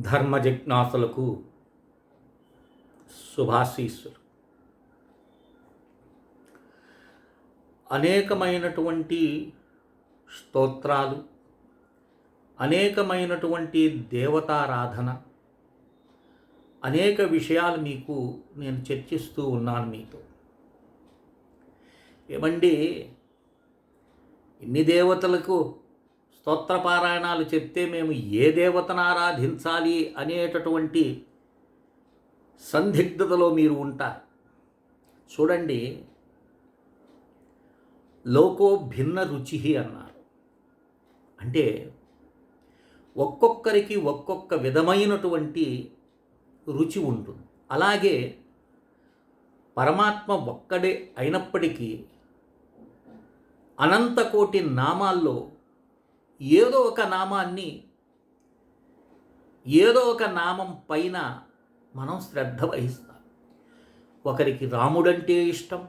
ధర్మ జిజ్ఞాసులకు శుభాశీస్సులు. అనేకమైనటువంటి స్తోత్రాలు అనేకమైనటువంటి దేవతారాధన అనేక విషయాలు మీకు నేను చర్చిస్తూ ఉన్నాను మీతో. ఏమండి? ఇన్ని దేవతలకు స్తోత్రపారాయణాలు చెప్తే మేము ఏ దేవతను ఆరాధించాలి అనేటటువంటి సందిగ్ధతలో మీరు ఉంటారు. చూడండి లోకో భిన్న రుచి అన్నారు. అంటే ఒక్కొక్కరికి ఒక్కొక్క విధమైనటువంటి రుచి ఉంటుంది. అలాగే పరమాత్మ ఒక్కడే అయినప్పటికీ అనంతకోటి నామాల్లో ఏదో ఒక నామాన్ని ఏదో ఒక నామం పైన మనం శ్రద్ధ వహిస్తాం ఒకరికి రాముడంటే ఇష్టం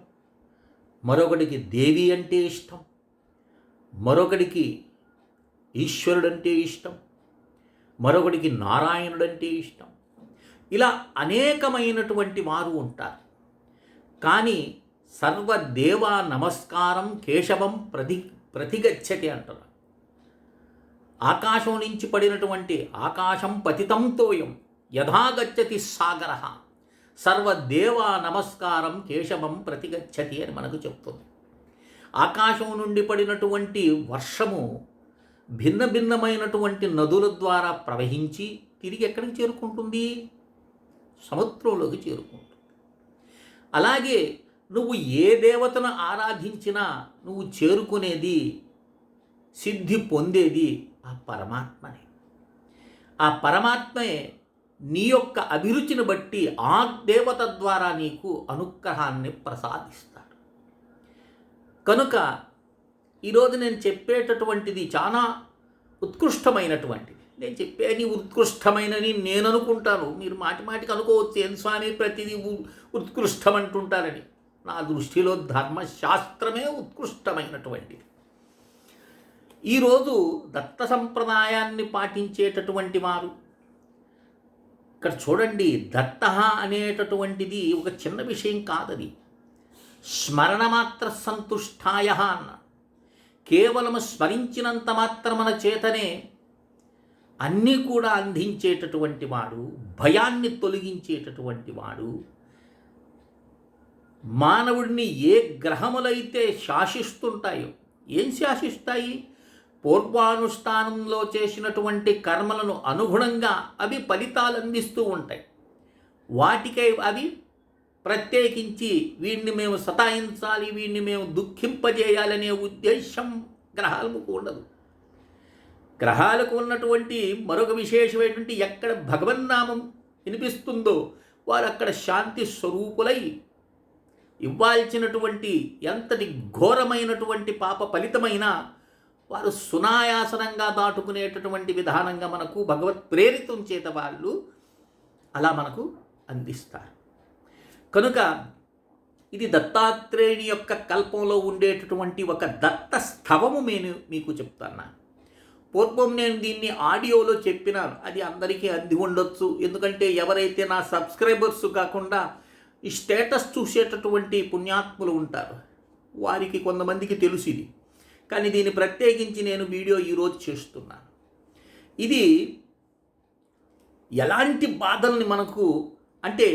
మరొకడికి దేవి అంటే ఇష్టం మరొకడికి ఈశ్వరుడంటే ఇష్టం మరొకడికి నారాయణుడంటే ఇష్టం. ఇలా అనేకమైనటువంటి వారు ఉంటారు. కానీ సర్వదేవా నమస్కారం కేశవం ప్రతి ప్రతిగచ్చతి అంటారు. ఆకాశం నుంచి పడినటువంటి ఆకాశం పతితం తోయం యథాగచ్చతి సాగర. సర్వదేవా నమస్కారం కేశవం ప్రతిగచ్చతి అని మనకు చెప్తుంది. ఆకాశం నుండి పడినటువంటి వర్షము భిన్న భిన్నమైనటువంటి నదుల ద్వారా ప్రవహించి తిరిగి ఎక్కడికి చేరుకుంటుంది? సముద్రంలోకి చేరుకుంటుంది. అలాగే నువ్వు ఏ దేవతను ఆరాధించినా నువ్వు చేరుకునేది సిద్ధి పొందేది ఆ పరమాత్మనే. ఆ పరమాత్మే నీ యొక్క అభిరుచిని బట్టి ఆ దేవత ద్వారా నీకు అనుగ్రహాన్ని ప్రసాదిస్తాడు. కనుక ఈరోజు నేను చెప్పేటటువంటిది చాలా ఉత్కృష్టమైనటువంటిది. నేను చెప్పేది ఉత్కృష్టమైనని నేను అనుకుంటాను మీరు మాటి మాటికి అనుకోవచ్చు ఏం స్వామి ప్రతిదీ ఉ- ఉత్కృష్టం అంటుంటారని నా దృష్టిలో ధర్మశాస్త్రమే ఉత్కృష్టమైనటువంటిది. ఈరోజు దత్త సంప్రదాయాన్ని పాటించేటటువంటి వారు. ఇక్కడ చూడండి దత్త అనేటటువంటిది ఒక చిన్న విషయం కాదది. స్మరణ మాత్ర సంతుష్టాయ అన్న. కేవలం స్మరించినంత మాత్రమన చేతనే అన్నీ కూడా అందించేటటువంటి వాడు భయాన్ని తొలగించేటటువంటి వాడు. మానవుడిని ఏ గ్రహములైతే శాసిస్తుంటాయో ఏం శాసిస్తాయి? పూర్వానుష్ఠానంలో చేసినటువంటి కర్మలను అనుగుణంగా అవి ఫలితాలు అందిస్తూ ఉంటాయి. వాటికై అవి ప్రత్యేకించి వీడిని మేము సతాయించాలి వీడిని మేము దుఃఖింపజేయాలనే ఉద్దేశం గ్రహాలకు ఉండదు. గ్రహాలకు ఉన్నటువంటి మరొక విశేషమైనటువంటి ఎక్కడ భగవన్నామం వినిపిస్తుందో వారు అక్కడ శాంతి స్వరూపులై ఇవ్వాల్సినటువంటి ఎంతటి ఘోరమైనటువంటి పాప ఫలితమైనా వారు సునాయాసనంగా దాటుకునేటటువంటి విధానంగా మనకు భగవత్ ప్రేరితం చేత వాళ్ళు అలా మనకు అందిస్తారు. కనుక ఇది దత్తాత్రేయుని యొక్క కల్పంలో ఉండేటటువంటి ఒక దత్త స్థవము నేను మీకు చెప్తాను పూర్వం నేను దీన్ని ఆడియోలో చెప్పినాను. అది అందరికీ అంది ఉండొచ్చు. ఎందుకంటే ఎవరైతే నా సబ్స్క్రైబర్స్ కాకుండా ఈ స్టేటస్ చూసేటటువంటి పుణ్యాత్ములు ఉంటారు వారికి కొంతమందికి తెలుసు ఇది. కానీ దీన్ని ప్రత్యేకించి నేను వీడియో ఈరోజు చేస్తున్నాను. ఇది ఎలాంటి బాధల్ని మనకు అంటే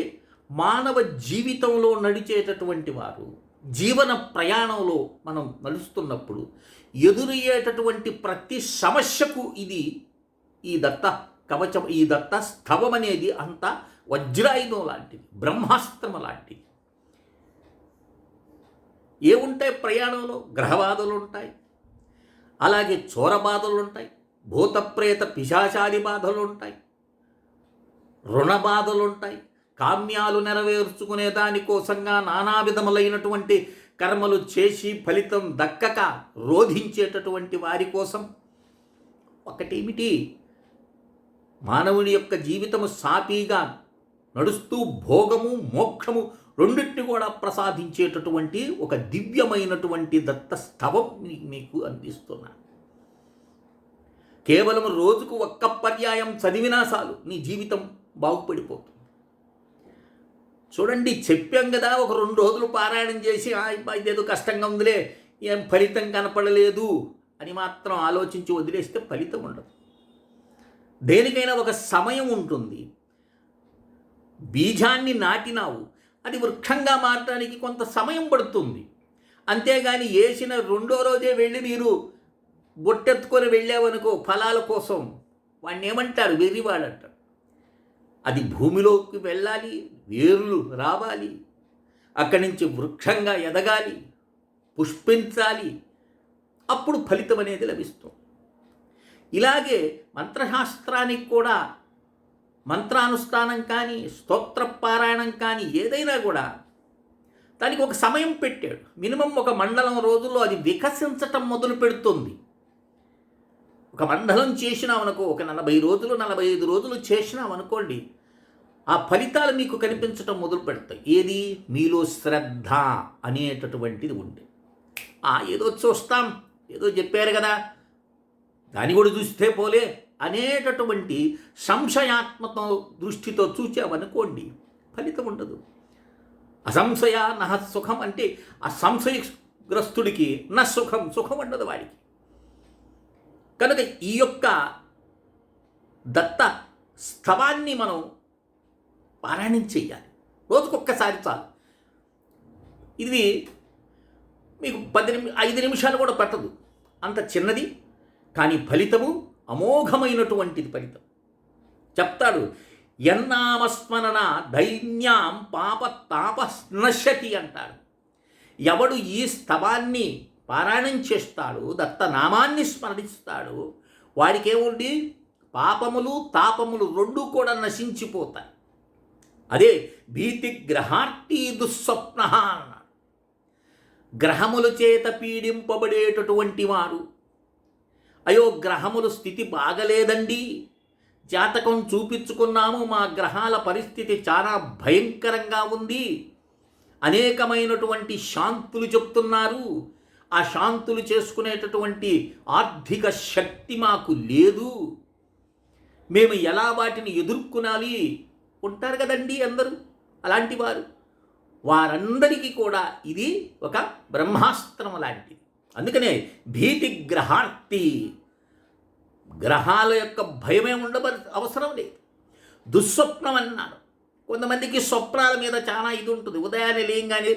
మానవ జీవితంలో నడిచేటటువంటి వారు జీవన ప్రయాణంలో మనం నడుస్తున్నప్పుడు ఎదురయ్యేటటువంటి ప్రతి సమస్యకు ఇది ఈ దత్త కవచం ఈ దత్త స్థవం అనేది అంత వజ్రాయుధం లాంటిది బ్రహ్మాస్త్రం లాంటిది. ఏముంటాయి ప్రయాణంలో? గ్రహవాదులు ఉంటాయి అలాగే చోర బాధలు ఉంటాయి భూతప్రేత పిశాచాది బాధలు ఉంటాయి రుణ బాధలు ఉంటాయి కామ్యాలు నెరవేర్చుకునే దానికోసంగా నానా విధములైనటువంటి కర్మలు చేసి ఫలితం దక్కక రోధించేటటువంటి వారి కోసం ఒకటేమిటి? మానవుని యొక్క జీవితము సాపీగా నడుస్తూ భోగము మోక్షము రెండింటిని కూడా ప్రసాదించేటటువంటి ఒక దివ్యమైనటువంటి దత్త స్తవం మీకు అందిస్తున్నాను కేవలం రోజుకు ఒక్క పర్యాయం చదివినా చాలు నీ జీవితం బాగుపడిపోతుంది. చూడండి చెప్పాం కదా ఒక రెండు రోజులు పారాయణం చేసి "ఆ, ఇదేదో కష్టంగా ఉందిలే ఏం ఫలితం కనపడలేదు అని మాత్రం ఆలోచించి వదిలేస్తే ఫలితం ఉండదు. దేనికైనా ఒక సమయం ఉంటుంది. బీజాన్ని నాటినావు అది వృక్షంగా మారటానికి కొంత సమయం పడుతుంది. అంతేగాని వేసిన రెండో రోజే వెళ్ళి మీరు బొట్టెత్తుకొని వెళ్ళావనుకో ఫలాల కోసం వాడిని ఏమంటారు వెర్రివాడంటారు అది భూమిలోకి వెళ్ళాలి వేర్లు రావాలి అక్కడి నుంచి వృక్షంగా ఎదగాలి పుష్పించాలి అప్పుడు ఫలితం అనేది లభిస్తుంది. ఇలాగే మంత్రశాస్త్రానికి కూడా మంత్రానుష్ఠానం కానీ స్తోత్ర పారాయణం కానీ ఏదైనా కూడా దానికి ఒక సమయం పెట్టాడు. మినిమం ఒక మండలం రోజుల్లో అది వికసించటం మొదలు పెడుతుంది. ఒక మండలం చేసినామనుకో ఒక నలభై రోజులు నలభై ఐదు రోజులు చేసినామనుకోండి ఆ ఫలితాలు మీకు కనిపించటం మొదలు పెడతాయి. ఏది? మీలో శ్రద్ధ అనేటటువంటిది ఉంది. ఆ ఏదో చూస్తాం. ఏదో చెప్పారు కదా. దాన్ని కూడా చూస్తే పోలే. అనేటటువంటి సంశయాత్మక దృష్టితో చూచామనుకోండి ఫలితం ఉండదు. అసంశయ నహ సుఖం అంటే ఆ సంశయగ్రస్తుడికి నా సుఖం సుఖం ఉండదు వాడికి. కనుక ఈ యొక్క దత్త స్థవాన్ని మనం పారాయణం చేయాలి. రోజుకొక్కసారి చాలు. ఇది మీకు పది నిమి ఐదు నిమిషాలు కూడా పట్టదు. అంత చిన్నది కానీ ఫలితము అమోఘమైనటువంటిది ఫలితం. చెప్తాడు ఎన్నామస్మరణ దైన్యాం పాప తాప నశ్యతి అంటాడు. ఎవడు ఈ స్తవాన్ని పారాయణం చేస్తాడు దత్తనామాన్ని స్మరణిస్తాడు వాడికేముంది? పాపములు తాపములు రెండు కూడా నశించిపోతాయి. అదే భీతి గ్రహార్తి దుస్వప్న అన్నాడు గ్రహముల చేత పీడింపబడేటటువంటి వారు అయ్యో గ్రహముల స్థితి బాగలేదండి. జాతకం చూపించుకున్నాము మా గ్రహాల పరిస్థితి చాలా భయంకరంగా ఉంది. అనేకమైనటువంటి శాంతులు చెప్తున్నారు. ఆ శాంతులు చేసుకునేటటువంటి ఆర్థిక శక్తి మాకు లేదు. మేము ఎలా వాటిని ఎదుర్కొనాలి? ఉంటారు కదండి అందరూ అలాంటి వారు. వారందరికీ కూడా ఇది ఒక బ్రహ్మాస్త్రం లాంటిది. అందుకనే భీతి గ్రహార్తి గ్రహాల యొక్క భయమే ఉండబ అవసరం లేదు. దుస్వప్నం అన్నాడు కొంతమందికి స్వప్నాల మీద చాలా ఇది ఉంటుంది ఉదయాన్నే లేయంగానే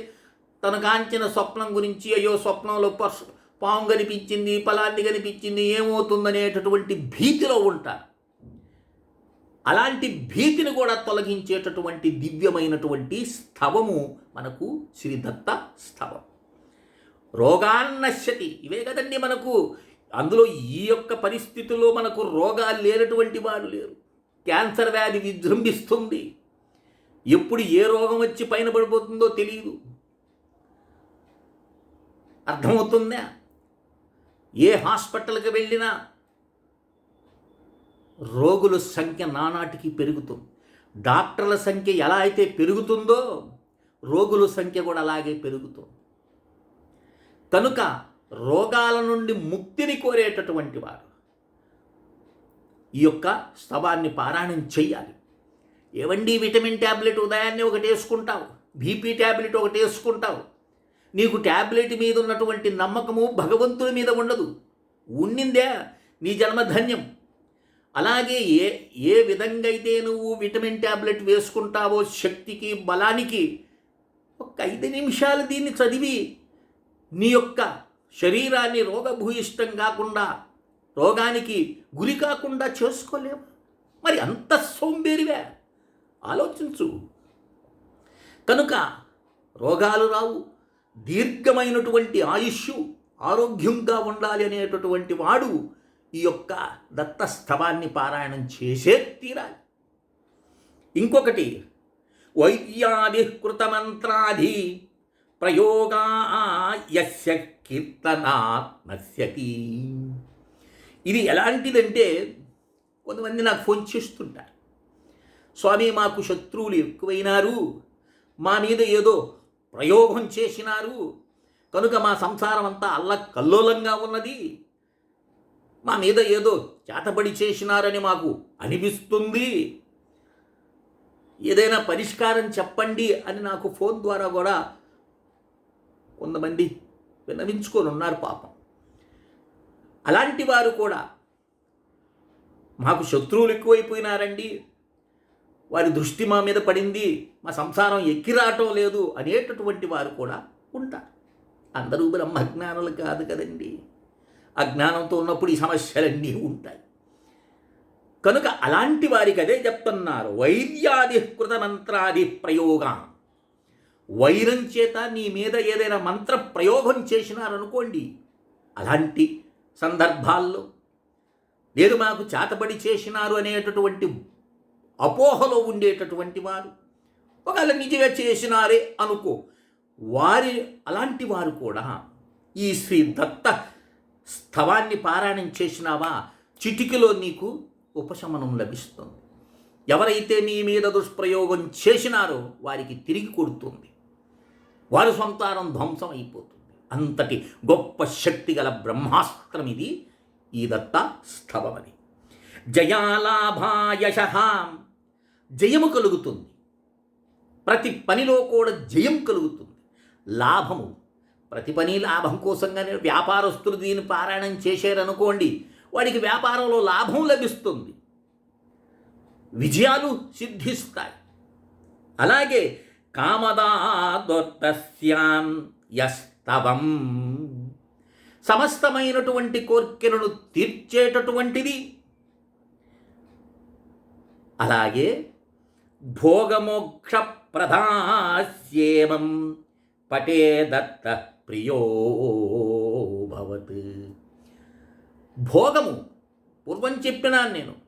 తన కాంచిన స్వప్నం గురించి అయ్యో స్వప్నంలో పర్సు పాము కనిపించింది పలాంటి కనిపించింది ఏమవుతుందనేటటువంటి భీతిలో ఉంటారు అలాంటి భీతిని కూడా తొలగించేటటువంటి దివ్యమైనటువంటి స్థవము మనకు శ్రీ దత్త స్థవం. రోగాన్నశ్యతి ఇవే కదండి మనకు. అందులో ఈ యొక్క పరిస్థితుల్లో మనకు రోగాలు లేనటువంటి వారు లేరు. క్యాన్సర్ వ్యాధి విజృంభిస్తుంది. ఎప్పుడు ఏ రోగం వచ్చి పైన పడిపోతుందో తెలియదు అర్థమవుతుందా? ఏ హాస్పిటల్కి వెళ్ళినా రోగుల సంఖ్య నానాటికి పెరుగుతుంది. డాక్టర్ల సంఖ్య ఎలా అయితే పెరుగుతుందో రోగుల సంఖ్య కూడా అలాగే పెరుగుతుంది. కనుక రోగాల నుండి ముక్తిని కోరేటటువంటి వారు ఈ యొక్క స్తవాన్ని పారాయణం చెయ్యాలి. ఏవండి విటమిన్ ట్యాబ్లెట్ ఉదయాన్నే ఒకటి వేసుకుంటావు బీపీ ట్యాబ్లెట్ ఒకటి వేసుకుంటావు. నీకు ట్యాబ్లెట్ మీద ఉన్నటువంటి నమ్మకము భగవంతుని మీద ఉండదు. ఉండిందే నీ జన్మధన్యం. అలాగే ఏ ఏ విధంగా అయితే నువ్వు విటమిన్ ట్యాబ్లెట్ వేసుకుంటావో శక్తికి బలానికి ఒక ఐదు నిమిషాలు దీన్ని చదివి నీ యొక్క శరీరాన్ని రోగభూయిష్టం కాకుండా రోగానికి గురి కాకుండా చేసుకోలేవు. మరి అంత సోంబేరివే. ఆలోచించు. కనుక రోగాలు రావు. దీర్ఘమైనటువంటి ఆయుష్ ఆరోగ్యంగా ఉండాలి అనేటటువంటి వాడు ఈ యొక్క దత్తస్తవాన్ని పారాయణం చేసే తీరాలి. ఇంకొకటి వైద్యాది కృతమంత్రాది ప్రయోగా యస్య ఇది ఎలాంటిదంటే కొంతమంది నాకు ఫోన్ చేస్తుంటారు. స్వామి మాకు శత్రువులు ఎక్కువైనారు. మా మీద ఏదో ప్రయోగం చేసినారు. కనుక మా సంసారం అంతా అల్ల కల్లోలంగా ఉన్నది. మా మీద ఏదో చేతబడి చేసినారని మాకు అనిపిస్తుంది. ఏదైనా పరిష్కారం చెప్పండి అని నాకు ఫోన్ ద్వారా కూడా కొంతమంది విన్నవించుకొని ఉన్నారు పాపం. అలాంటి వారు కూడా మాకు శత్రువులు ఎక్కువైపోయినారండి. వారి దృష్టి మా మీద పడింది. మా సంసారం ఎక్కిరావటం లేదు అనేటటువంటి వారు కూడా ఉంటారు. అందరూ బ్రహ్మజ్ఞానులు కాదు కదండి. అజ్ఞానంతో ఉన్నప్పుడు ఈ సమస్యలన్నీ ఉంటాయి. కనుక అలాంటి వారికి అదే చెప్తున్నారు. వైర్యాది కృత మంత్రాది ప్రయోగం. వైరం చేత నీ మీద ఏదైనా మంత్ర ప్రయోగం చేసినారనుకోండి అలాంటి సందర్భాల్లో లేదు మాకు చేతబడి చేసినారు అనేటటువంటి అపోహలో ఉండేటటువంటి వారు ఒకవేళ నిజంగా చేసినారే అనుకో వారి అలాంటి వారు కూడా ఈ శ్రీ దత్త స్థవాన్ని పారాయణం చేసినావా చిటికలో నీకు ఉపశమనం లభిస్తుంది. ఎవరైతే నీ మీద దుష్ప్రయోగం చేసినారో వారికి తిరిగి కొడుతుంది. వారి సంతానం ధ్వంసం అయిపోతుంది అంతటి గొప్ప శక్తి గల బ్రహ్మాస్త్రం ఇది ఈ దత్త స్థవమని జయాలాభాయశ. జయము కలుగుతుంది. ప్రతి పనిలో కూడా జయం కలుగుతుంది. లాభము ప్రతి పని లాభం కోసంగానే వ్యాపారస్తులు దీన్ని పారాయణం చేశారనుకోండి వాడికి వ్యాపారంలో లాభం లభిస్తుంది. విజయాలు సిద్ధిస్తాయి. అలాగే కామదాదొత్తస్యాన్ యస్తవం. సమస్తమైనటువంటి కోర్కెలను తీర్చేటటువంటిది. అలాగే భోగమోక్ష ప్రధాస్యేమం పటే దత్త ప్రియో భవత్. భోగము పూర్వం చెప్పినాను నేను.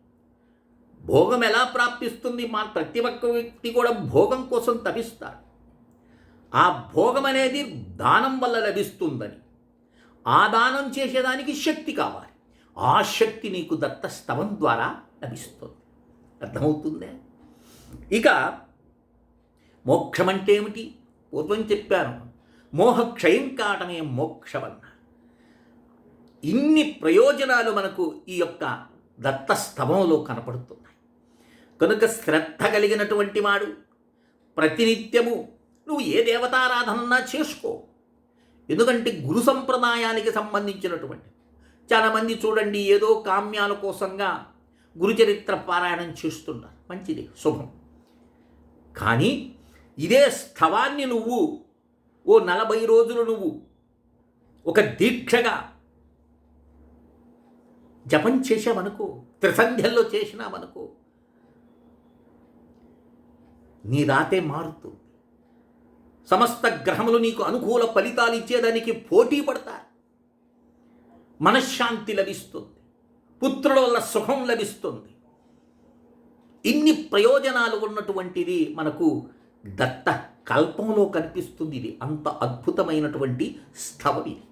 భోగం ఎలా ప్రాప్తిస్తుంది? మా ప్రతి ఒక్క వ్యక్తి కూడా భోగం కోసం తపిస్తాడు. ఆ భోగం అనేది దానం వల్ల లభిస్తుందని ఆ దానం చేసేదానికి శక్తి కావాలి. ఆ శక్తి నీకు దత్త స్తవం ద్వారా లభిస్తుంది. అర్థమవుతుందే? ఇక మోక్షం అంటే ఏమిటి? పూర్వం చెప్పాను మోహక్షయం కావటమే మోక్షమన్న ఇన్ని ప్రయోజనాలు మనకు ఈ యొక్క దత్తస్తవంలో కనపడుతున్నాయి. కనుక శ్రద్ధ కలిగినటువంటి వాడు ప్రతినిత్యము నువ్వు ఏ దేవతారాధనన్నా చేసుకో. ఎందుకంటే గురు సంప్రదాయానికి సంబంధించినటువంటి చాలామంది చూడండి ఏదో కామ్యాల కోసంగా గురుచరిత్ర పారాయణం చేస్తున్నారు. మంచిది శుభం. కానీ ఇదే స్థవాన్ని నువ్వు ఓ నలభై రోజులు నువ్వు ఒక దీక్షగా జపం చేసామనుకో త్రిసంధ్యల్లో చేసినామనుకో నీ రాతే మారుతుంది. సమస్త గ్రహములు నీకు అనుకూల ఫలితాలు ఇచ్చేదానికి పోటీ పడతారు. మనశ్శాంతి లభిస్తుంది. పుత్రుల వల్ల సుఖం లభిస్తుంది. ఇన్ని ప్రయోజనాలు ఉన్నటువంటిది మనకు దత్త కల్పంలో కనిపిస్తుంది. ఇది అంత అద్భుతమైనటువంటి స్థవం ఇది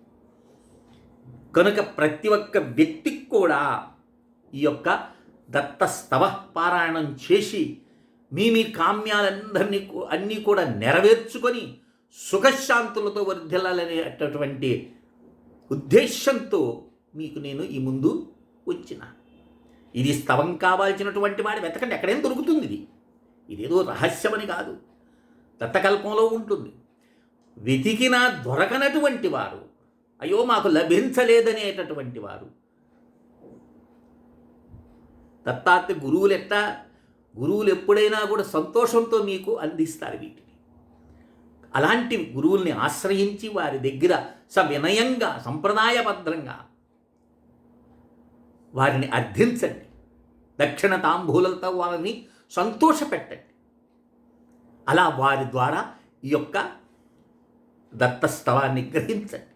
కనుక ప్రతి ఒక్క వ్యక్తికి కూడా ఈ యొక్క దత్త స్తవ పారాయణం చేసి మీ మీ కామ్యాలందరినీ అన్నీ కూడా నెరవేర్చుకొని సుఖశాంతులతో వర్ధిల్లాలనేటటువంటి ఉద్దేశంతో మీకు నేను ఈ ముందు వచ్చిన. ఇది స్తవం కావాల్సినటువంటి వాడి వెతకండి. ఎక్కడేం దొరుకుతుంది ఇది? ఇదేదో రహస్యమని కాదు. దత్తకల్పంలో ఉంటుంది. వెతికినా దొరకనటువంటి వారు అయ్యో మాకు లభించలేదనేటటువంటి వారు దత్తాత్రేయ గురువులు ఎట్టా గురువులు ఎప్పుడైనా కూడా సంతోషంతో మీకు అందిస్తారు వీటిని. అలాంటి గురువుల్ని ఆశ్రయించి వారి దగ్గర సవినయంగా సంప్రదాయబద్ధంగా వారిని అర్థించండి. దక్షిణ తాంబూలతో వారిని సంతోషపెట్టండి. అలా వారి ద్వారా ఈ యొక్క దత్తస్తవాన్ని గ్రహించండి.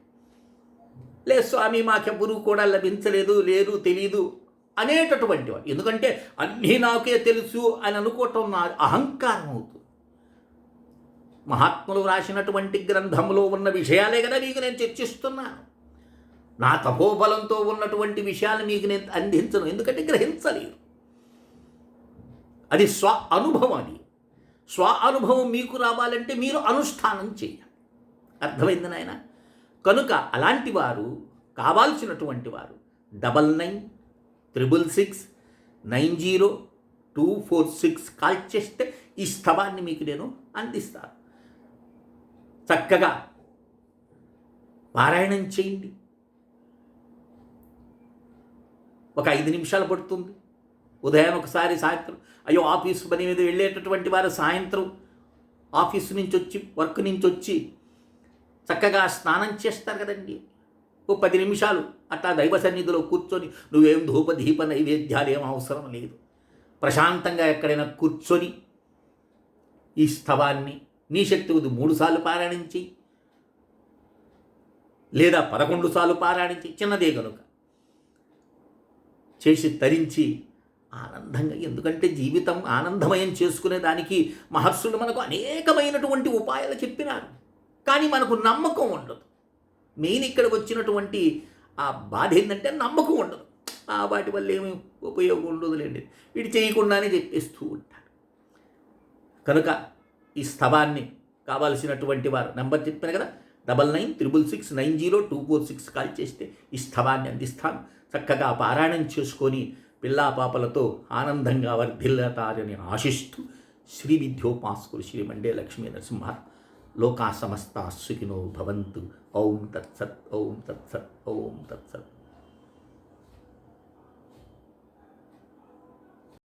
లే స్వామి మాకెవ్వరూ కూడా లభించలేదు లేదు తెలీదు. అనేటటువంటి వాడు. ఎందుకంటే అన్నీ నాకే తెలుసు అని అనుకోవటం నా అహంకారం అవుతుంది మహాత్ములు రాసినటువంటి గ్రంథంలో ఉన్న విషయాలే కదా మీకు నేను చర్చిస్తున్నాను. నా తపోబలంతో ఉన్నటువంటి విషయాలు మీకు నేను అందించను. ఎందుకంటే గ్రహించలేరు అది స్వ అనుభవం అది. స్వ అనుభవం మీకు రావాలంటే మీరు అనుష్ఠానం చేయాలి. అర్థమైంది నాయన? కనుక అలాంటి వారు కావాల్సినటువంటి వారు double nine triple six nine zero two four six call చేస్తే ఈ స్థవాన్ని మీకు నేను అందిస్తాను. చక్కగా పారాయణం చేయండి. ఒక ఐదు నిమిషాలు పడుతుంది. ఉదయం ఒకసారి సాయంత్రం. అయ్యో ఆఫీసు పని మీద వెళ్ళేటటువంటి వారు సాయంత్రం ఆఫీసు నుంచి వచ్చి వర్క్ నుంచి వచ్చి చక్కగా స్నానం చేస్తారు కదండి. ఓ పది నిమిషాలు అట్లా దైవ సన్నిధిలో కూర్చొని నువ్వేం ధూప దీప నైవేద్యాలు ఏం అవసరం లేదు. ప్రశాంతంగా ఎక్కడైనా కూర్చొని ఈ స్థవాన్ని నీ శక్తి కొద్ది మూడు సార్లు పారాయణించి లేదా పదకొండు సార్లు పారాయణించి చిన్నదే కనుక చేసి తరించి ఆనందంగా ఎందుకంటే జీవితం ఆనందమయం చేసుకునే దానికి మహర్షులు మనకు అనేకమైనటువంటి ఉపాయాలు చెప్పినారు. కానీ మనకు నమ్మకం ఉండదు. మెయిన్ ఇక్కడికి వచ్చినటువంటి ఆ బాధ ఏంటంటే నమ్మకం ఉండదు. ఆ వాటి వల్ల ఏమి ఉపయోగం ఉండదులేండి. వీడు చేయకుండానే చెప్పేస్తూ ఉంటాడు కనుక ఈ స్థవాన్ని కావాల్సినటువంటి వారు నెంబర్ చెప్పాను కదా double nine triple six nine zero two four six call చేస్తే ఈ స్థవాన్ని అందిస్తాను చక్కగా పారాయణం చేసుకొని పిల్లా పాపలతో ఆనందంగా వర్ధిల్లతారని ఆశిస్తూ శ్రీ విద్యోపాస్కులు శ్రీ మండే లక్ష్మీ నరసింహ లోకా సమస్త సుఖినో భవంతు. ఓం తత్సత్ ఓం తత్సత్ ఓం తత్సత్